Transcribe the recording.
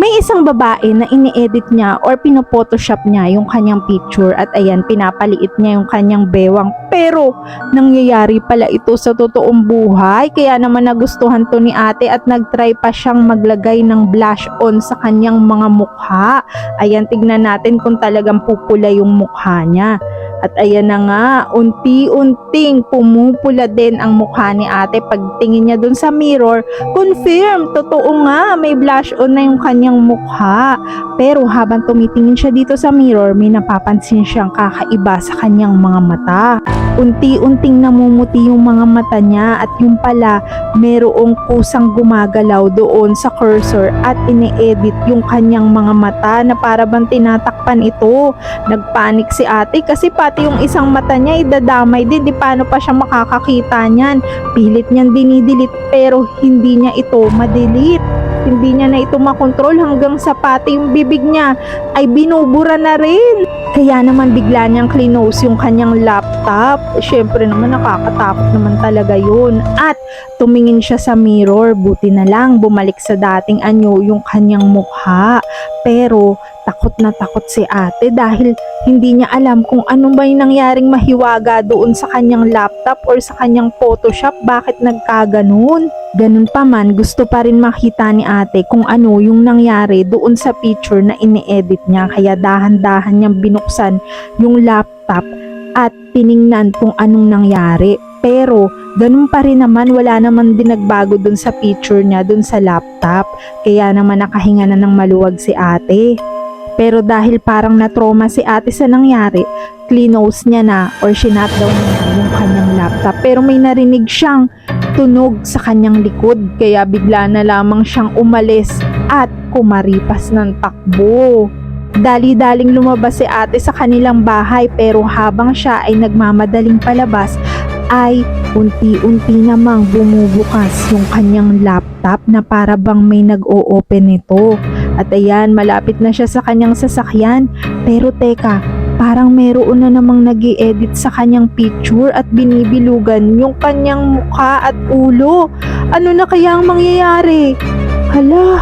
May isang babae na ini-edit niya or pinopotoshop niya yung kanyang picture at ayan, pinapaliit niya yung kanyang bewang. Pero, nangyayari pala ito sa totoong buhay. Kaya naman nagustuhan to ni ate at nagtry pa siyang maglagay ng blush on sa kanyang mga mukha. Ayan, tignan natin kung talagang pupula yung mukha niya. At ayan na nga, unti-unting pumupula din ang mukha ni ate. Pagtingin niya dun sa mirror, confirm, totoo nga, may blush on na yung kanyang mukha. Pero habang tumitingin siya dito sa mirror, may napapansin siyang kakaiba sa kanyang mga mata. Unti-unting namumuti yung mga mata niya at yung pala, merong kusang gumagalaw doon sa cursor at ine-edit yung kanyang mga mata na para bang tinatakpan ito. Nagpanik si ate kasi pati yung isang mata niya idadamay din. Di paano pa siya makakakita niyan. Pilit niyan dinidelete pero hindi niya ito madelete. Hindi niya na ito makontrol hanggang sa pati yung bibig niya ay binubura na rin. Kaya naman bigla niyang clinose yung kanyang laptop. Siyempre naman nakakatakot naman talaga yun. At tumingin siya sa mirror. Buti na lang bumalik sa dating anyo yung kanyang mukha. Pero takot na takot si ate dahil hindi niya alam kung ano ba yung nangyaring mahiwaga doon sa kanyang laptop or sa kanyang Photoshop. Bakit nagkaganon? Ganun pa man, gusto pa rin makita ni ate kung ano yung nangyari doon sa picture na ini-edit niya. Kaya dahan-dahan niyang binuksan yung laptop at tiningnan kung anong nangyari. Pero, ganun pa rin naman, wala naman din nagbago dun sa picture niya dun sa laptop. Kaya naman nakahinga na ng maluwag si ate. Pero dahil parang na-trauma si ate sa nangyari, clinose niya na or shinutdown niya na yung kanyang laptop. Pero may narinig siyang tunog sa kanyang likod. Kaya bigla na lamang siyang umalis at kumaripas ng takbo. Dali-daling lumabas si ate sa kanilang bahay pero habang siya ay nagmamadaling palabas ay unti-unti namang bumubukas yung kanyang laptop na para bang may nag-o-open nito. At ayan, malapit na siya sa kanyang sasakyan. Pero teka, parang meron na namang nag edit sa kanyang picture at binibilugan yung kanyang mukha at ulo. Ano na kaya ang mangyayari? Hala,